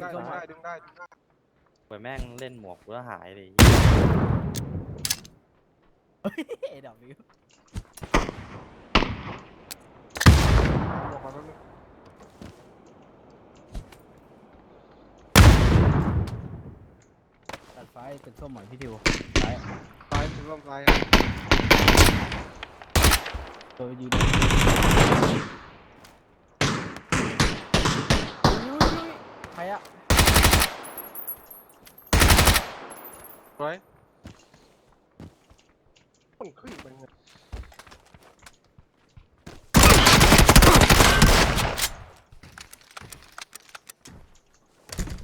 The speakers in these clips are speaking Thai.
ได้ดึงได้ดึงได้ดึงได้ไปแม่งเล่นหมวกกูแล้วหายเลยเอ็ดวิวบอกก่อนแป๊บนึงตัดไฟเป็นส้มหมอนพี่ดิวไฟซ้ายถึงลมซ้ายตัวยืนอุ้ยอุ้ยอุ้ยใครอะ ไว้มันขึ้นไปไง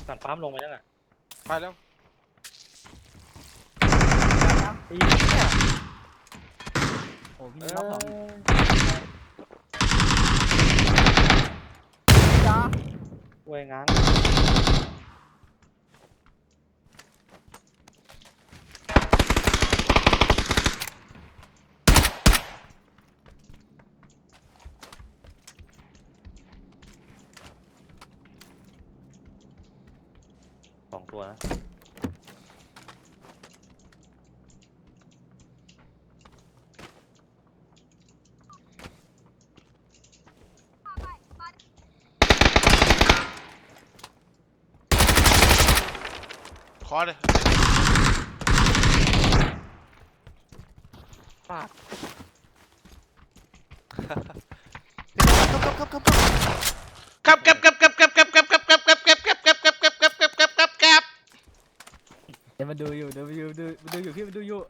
สั่นปั๊มลงไปยังอะไปแล้วตีเนี่ยโอ้พี่นิวรอบสองอีกจ้าเว้ยง้าง สองตัวนะขอเลยปากครับครับครับครับครับ เดี๋ยวมาดูอยู่เดี๋ยวมาดูดูดูอยู่พี่มาดูอยู่